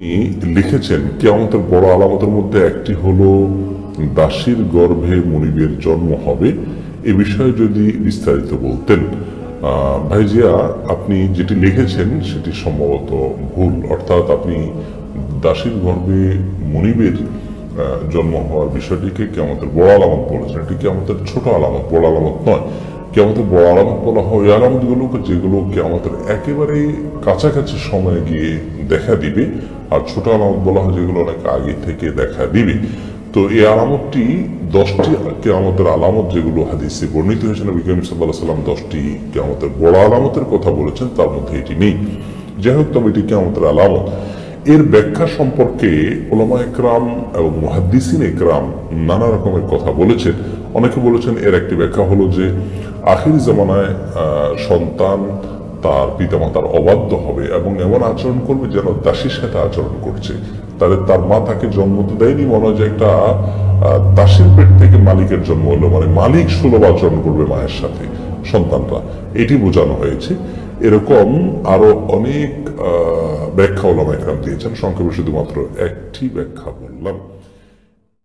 লিখেছেন, কেয়ামতের বড় আলামতের মধ্যে একটি হলো, দাসীর গর্ভে মনিবের জন্ম হবে। এ বিষয়ে যদি বিস্তারিত বলতেন। ভাইজিয়া, আপনি যেটি লিখেছেন, সেটি সম্ভবত ভুল। অর্থাৎ আপনি দাসীর গর্ভে মনিবের জন্ম হওয়ার বিষয়টিকে কেমতের বড় আলামত বলেছেন। এটি কেমতের ছোট আলামত, বড় আলামত নয়। কেমতের বড় আলামত বলা হয় ওই আলামতগুলোকে যেগুলো কেমতের একেবারে কাছাকাছি সময়ে গিয়ে দেখা দিবে, আর ছোট আলামত বলা হয় যেগুলো অনেক আগে থেকে দেখা দিবে। তো এই আলামতটি, দশটি কেয়ামতের আলামত যেগুলো হাদিসে বর্ণিত হয়েছে, নবী করিম সাল্লাহ সাল্লাম দশটি কেয়ামতের বড় আলামতের কথা বলেছেন, তার মধ্যে এটি নেই। যাই হোক, তবে এটি কেয়ামতের আলামত। এর ব্যাখ্যা সম্পর্কে ওলামা একরাম এবং মহাদ্দিসিন একরাম নানা রকমের কথা বলেছেন। অনেকে বলেছেন এর একটি ব্যাখ্যা হলো যে, আখির জামানায় সন্তান তার পিতামাতার অবাধ্য হবে এবং এমন আচরণ করবে যেন দাসীর সাথে আচরণ করছে। তাদের, তার মা তাকে জন্ম তো দেয়নি, মনে হয় যে একটা দাসীর পেট থেকে মালিকের জন্ম হলো মানে মালিক সুলভ আচরণ করবে মায়ের সাথে, সন্তানরা। এটি বোঝানো হয়েছে। এরকম আরও অনেক ব্যাখ্যা ওলামা একরাম দিয়েছেন। সংক্ষেপে শুধুমাত্র একটি ব্যাখ্যা বললাম।